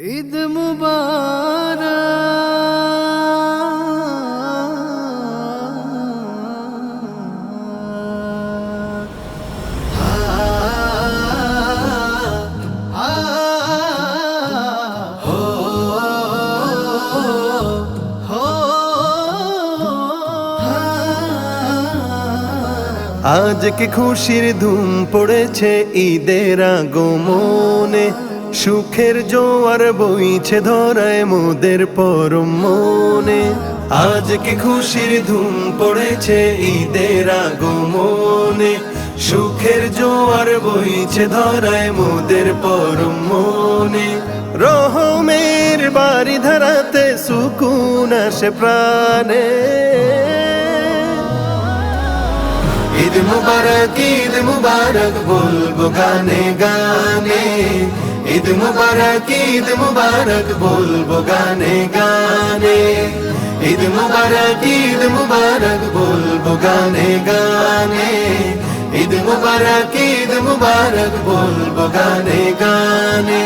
ঈদ মুবারক। আজ কি খুশির ধুম পড়েছে ঈদের আগমনে? সুখের জোয়ার বইছে ধরায় মোদের পরম মনে। আজ কি খুশির ধুম পড়েছে ঈদের আগমনে? সুখের জোয়ার বইছে ধরায় মোদের পরম মনে। রহমের বাড়ি ধারাতে সুকুন আসে প্রাণে। ঈদ মুবারক ঈদ মুবারক, বলব গানে গানে। ঈদ মুবারক ঈদ মুবারক, বলব গানে গানে। ঈদ মুবারক ঈদ মুবারক, বলব গানে গানে। ঈদ মুবারক ঈদ মুবারক, বলব গানে গানে।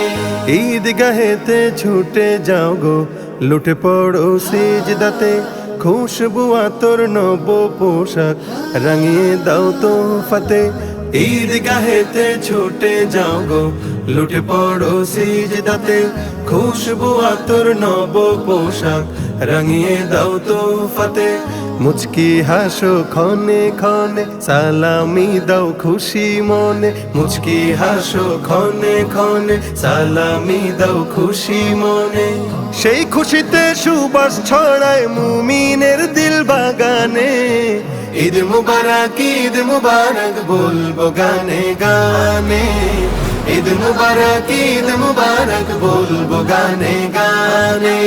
ঈদ গাহেতে ছুটে যাও গো, লুটে পড়ো সিজদাতে। খুশবু আতর নব পোশাক। রাঙিয়ে দাও তো ফাতে ঈদ গাহেতে ছুটে যাও গো। লুটে পড়ো সিজদাতে, খুশবু আতর নব পোশাক। রাঙিয়ে দাও তো ফাতে মুচকি হাসো ক্ষণে ক্ষণে, সালামি দাও খুশি মনে। মুচকি হাসো ক্ষণে ক্ষণে, সালামি দাও খুশি মনে। সেই খুশিতে সুবাস ছড়ায় মুমিনের দিল বাগানে ঈদ মুবারক ঈদ মুবারক বলব গানে গানে। ঈদ মুবারক ঈদ মুবারক বলব গানে গানে।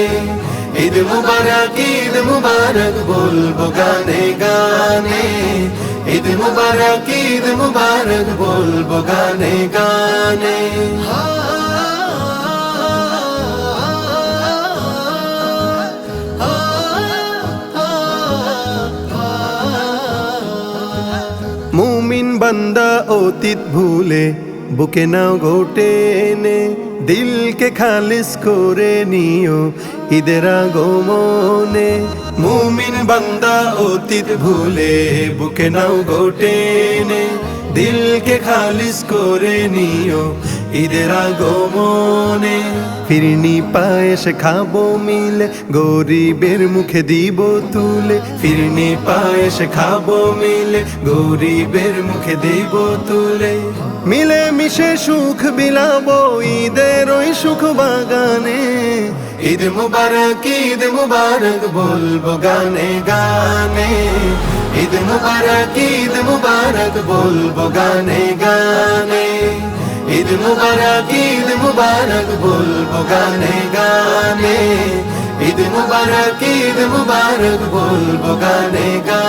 ঈদ মুবারক ঈদ মুবারক বলব গানে গানে। ঈদ মুবারক ঈদ মুবারক বলব গানে গানে। মুমিন বান্দা অতীত ভুলে, বুকে নাও গোটে এনে দিলকে খালিস করে নিও ঈদের আগমনে। মুমিন বান্দা অতীত ভুলে, বুকে নাও গোটে এনে দিলকে খালিস করে নিও ঈদের আগমনে। ফিরনি পায়েস খাব মিলে, গরিবের মুখে দিব তুলে। ফিরনি পায়েস খাব মিলে, গরিবের মুখে দিব তুলে। মিলে মিশে সুখ বিলাবো ঈদের ওই সুখ বাগানে। ঈদ মুবারক ঈদ মুবারক বলব গানে গানে। ঈদ মুবারক ঈদ মুবারক বলব গানে গানে। ঈদ মুবারক ঈদ মুবারক বলব গানে গানে। ঈদ মুবারক ঈদ মুবারক বলব গানে গানে।